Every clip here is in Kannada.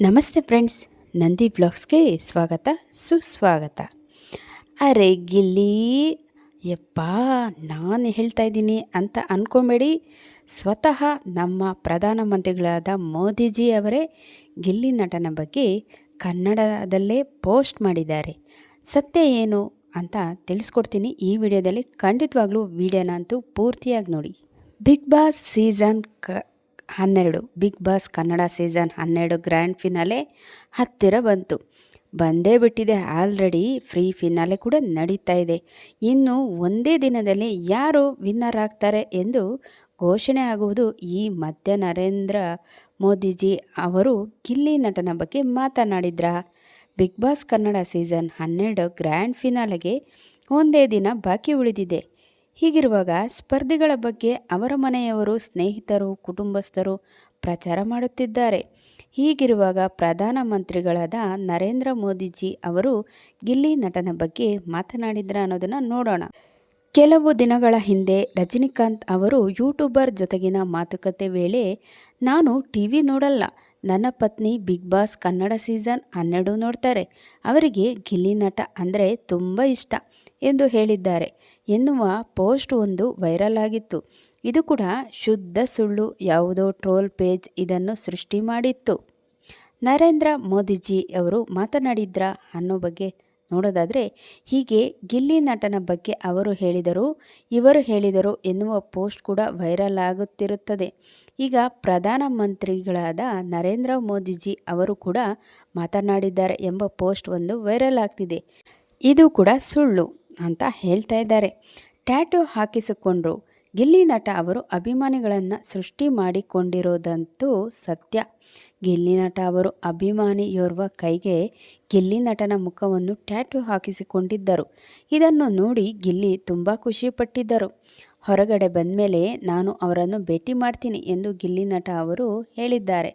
ನಮಸ್ತೆ ಫ್ರೆಂಡ್ಸ್, ನಂದಿ ಬ್ಲಾಗ್ಸ್ಗೆ ಸ್ವಾಗತ, ಸುಸ್ವಾಗತ. ಅರೆ ಗಿಲ್ಲಿ, ಯಪ್ಪ, ನಾನು ಹೇಳ್ತಾ ಇದ್ದೀನಿ ಅಂತ ಅಂದ್ಕೊಬೇಡಿ ಸ್ವತಃ ನಮ್ಮ ಪ್ರಧಾನಮಂತ್ರಿಗಳಾದ ಮೋದಿಜಿ ಅವರೇ ಗಿಲ್ಲಿ ನಟನ ಬಗ್ಗೆ ಕನ್ನಡದಲ್ಲೇ ಪೋಸ್ಟ್ ಮಾಡಿದ್ದಾರೆ. ಸತ್ಯ ಏನು ಅಂತ ತಿಳಿಸ್ಕೊಡ್ತೀನಿ ಈ ವಿಡಿಯೋದಲ್ಲಿ. ಖಂಡಿತವಾಗ್ಲೂ ವಿಡಿಯೋನಂತೂ ಪೂರ್ತಿಯಾಗಿ ನೋಡಿ. ಬಿಗ್ ಬಾಸ್ ಸೀಸನ್ ಕ ಹನ್ನೆರಡು. ಬಿಗ್ ಬಾಸ್ ಕನ್ನಡ ಸೀಸನ್ ಹನ್ನೆರಡು ಗ್ರ್ಯಾಂಡ್ ಫಿನಾಲೆ ಹತ್ತಿರ ಬಂತು. ಬಂದೇ ಬಿಟ್ಟಿದೆ. ಆಲ್ರೆಡಿ ಫ್ರೀ ಫಿನಾಲೆ ಕೂಡ ನಡೀತಾ ಇದೆ. ಇನ್ನು ಒಂದೇ ದಿನದಲ್ಲಿ ಯಾರು ವಿನ್ನರ್ ಆಗ್ತಾರೆ ಎಂದು ಘೋಷಣೆ ಆಗುವುದು ಈ ಮಧ್ಯ ನರೇಂದ್ರ ಮೋದಿಜಿ ಅವರು ಗಿಲ್ಲಿ ನಟನ ಬಗ್ಗೆ ಮಾತನಾಡಿದ್ರ? ಬಿಗ್ ಬಾಸ್ ಕನ್ನಡ ಸೀಸನ್ ಹನ್ನೆರಡು ಗ್ರ್ಯಾಂಡ್ ಫಿನಾಲೆಗೆ ಒಂದೇ ದಿನ ಬಾಕಿ ಉಳಿದಿದೆ. ಹೀಗಿರುವಾಗ ಸ್ಪರ್ಧಿಗಳ ಬಗ್ಗೆ ಅವರ ಮನೆಯವರು ಸ್ನೇಹಿತರು, ಕುಟುಂಬಸ್ಥರು ಪ್ರಚಾರ ಮಾಡುತ್ತಿದ್ದಾರೆ. ಹೀಗಿರುವಾಗ ಪ್ರಧಾನಮಂತ್ರಿಗಳಾದ ನರೇಂದ್ರ ಮೋದಿಜಿ ಅವರು ಗಿಲ್ಲಿ ನಟನ ಬಗ್ಗೆ ಮಾತನಾಡಿದ್ರ ಅನ್ನೋದನ್ನು ನೋಡೋಣ. ಕೆಲವು ದಿನಗಳ ಹಿಂದೆ ರಜನಿಕಾಂತ್ ಅವರು ಯೂಟ್ಯೂಬರ್ ಜೊತೆಗಿನ ಮಾತುಕತೆ ವೇಳೆ, ನಾನು ಟಿ ವಿ ನೋಡಲ್ಲ. ನನ್ನ ಪತ್ನಿ ಬಿಗ್ ಬಾಸ್ ಕನ್ನಡ ಸೀಸನ್ ಹನ್ನೆರಡು ನೋಡ್ತಾರೆ. ಅವರಿಗೆ ಗಿಲ್ಲಿ ನಟ ಅಂದರೆ ತುಂಬ ಇಷ್ಟ ಎಂದು ಹೇಳಿದ್ದಾರೆ. ಎನ್ನುವ ಪೋಸ್ಟ್ ಒಂದು ವೈರಲ್ ಆಗಿತ್ತು. ಇದು ಕೂಡ ಶುದ್ಧ ಸುಳ್ಳು, ಯಾವುದೋ ಟ್ರೋಲ್ ಪೇಜ್ ಇದನ್ನು ಸೃಷ್ಟಿ ಮಾಡಿತ್ತು. ನರೇಂದ್ರ ಮೋದಿಜಿ ಅವರು ಮಾತನಾಡಿದ್ರ ಅನ್ನೋ ಬಗ್ಗೆ ನೋಡೋದಾದರೆ, ಹೀಗೆ ಗಿಲ್ಲಿ ನಟನ ಬಗ್ಗೆ ಅವರು ಹೇಳಿದರು, ಇವರು ಹೇಳಿದರು ಎನ್ನುವ ಪೋಸ್ಟ್ ಕೂಡ ವೈರಲ್ ಆಗುತ್ತಿರುತ್ತದೆ. ಈಗ ಪ್ರಧಾನಮಂತ್ರಿಗಳಾದ ನರೇಂದ್ರ ಮೋದಿಜಿ ಅವರು ಕೂಡ ಮಾತನಾಡಿದ್ದಾರೆ ಎಂಬ ಪೋಸ್ಟ್ ಒಂದು ವೈರಲ್ ಆಗ್ತಿದೆ. ಇದು ಕೂಡ ಸುಳ್ಳು ಅಂತ ಹೇಳ್ತಾ ಇದ್ದಾರೆ. ಟ್ಯಾಟೂ ಹಾಕಿಸಿಕೊಂಡ್ರು. ಗಿಲ್ಲಿ ನಟ ಅವರು ಅಭಿಮಾನಿಗಳನ್ನು ಸೃಷ್ಟಿ ಮಾಡಿಕೊಂಡಿರೋದಂತೂ ಸತ್ಯ. ಗಿಲ್ಲಿ ನಟ ಅವರು ಅಭಿಮಾನಿಯೋರ್ವ ಕೈಗೆ ಗಿಲ್ಲಿ ನಟನ ಮುಖವನ್ನು ಟ್ಯಾಟೂ ಹಾಕಿಸಿಕೊಂಡಿದ್ದರು. ಇದನ್ನು ನೋಡಿ ಗಿಲ್ಲಿ ತುಂಬ ಖುಷಿಪಟ್ಟಿದ್ದರು. ಹೊರಗಡೆ ಬಂದಮೇಲೆ ನಾನು ಅವರನ್ನು ಭೇಟಿ ಮಾಡ್ತೀನಿ ಎಂದು ಗಿಲ್ಲಿ ನಟ ಅವರು ಹೇಳಿದ್ದಾರೆ.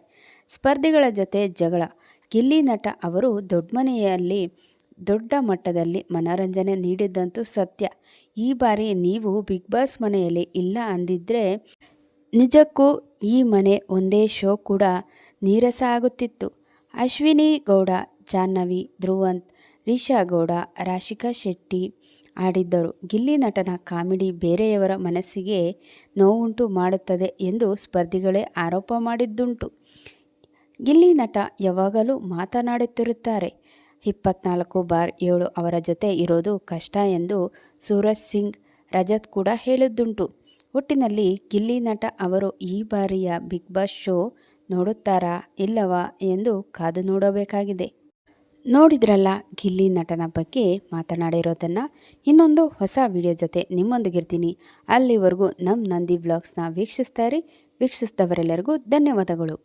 ಸ್ಪರ್ಧಿಗಳ ಜೊತೆ ಜಗಳ. ಗಿಲ್ಲಿ ನಟ ಅವರು ದೊಡ್ಡಮನೆಯಲ್ಲಿ ದೊಡ್ಡ ಮಟ್ಟದಲ್ಲಿ ಮನರಂಜನೆ ನೀಡಿದ್ದಂತೂ ಸತ್ಯ. ಈ ಬಾರಿ ನೀವು ಬಿಗ್ ಬಾಸ್ ಮನೆಯಲ್ಲಿ ಇಲ್ಲ ಅಂದಿದ್ರೆ ನಿಜಕ್ಕೂ ಈ ಮನೆ ಒಂದೇ ಶೋ ಕೂಡ ನೀರಸ ಆಗುತ್ತಿತ್ತು. ಅಶ್ವಿನಿ ಗೌಡ, ಜಾಹ್ನವಿ, ಧ್ರುವಂತ್, ರಿಷಾ ಗೌಡ, ರಾಶಿಕಾ ಶೆಟ್ಟಿ ಆಡಿದ್ದರು. ಗಿಲ್ಲಿ ನಟನ ಕಾಮಿಡಿ ಬೇರೆಯವರ ಮನಸ್ಸಿಗೆ ನೋವುಂಟು ಮಾಡುತ್ತದೆ ಎಂದು ಸ್ಪರ್ಧಿಗಳೇ ಆರೋಪ ಮಾಡಿದ್ದುಂಟು. ಗಿಲ್ಲಿ ನಟ ಯಾವಾಗಲೂ ಮಾತನಾಡುತ್ತಿರುತ್ತಾರೆ. ಇಪ್ಪತ್ನಾಲ್ಕು ಬಾರ್ ಏಳು ಅವರ ಜೊತೆ ಇರೋದು ಕಷ್ಟ ಎಂದು ಸೂರಜ್ ಸಿಂಗ್ ರಜತ್ ಕೂಡ ಹೇಳಿದ್ದುಂಟು. ಒಟ್ಟಿನಲ್ಲಿ ಗಿಲ್ಲಿ ನಟ ಅವರು ಈ ಬಾರಿಯ ಬಿಗ್ ಬಾಸ್ ಶೋ ನೋಡುತ್ತಾರಾ ಇಲ್ಲವಾ ಎಂದು ಕಾದು ನೋಡಬೇಕಾಗಿದೆ. ನೋಡಿದ್ರಲ್ಲ ಗಿಲ್ಲಿ ನಟನ ಬಗ್ಗೆ ಮಾತನಾಡಿರೋದನ್ನು. ಇನ್ನೊಂದು ಹೊಸ ವಿಡಿಯೋ ಜೊತೆ ನಿಮ್ಮೊಂದಿಗಿರ್ತೀನಿ. ಅಲ್ಲಿವರೆಗೂ ನಮ್ಮ ನಂದಿ ಬ್ಲಾಗ್ಸ್ನ ವೀಕ್ಷಿಸ್ತಾರೆ, ವೀಕ್ಷಿಸಿದವರೆಲ್ಲರಿಗೂ ಧನ್ಯವಾದಗಳು.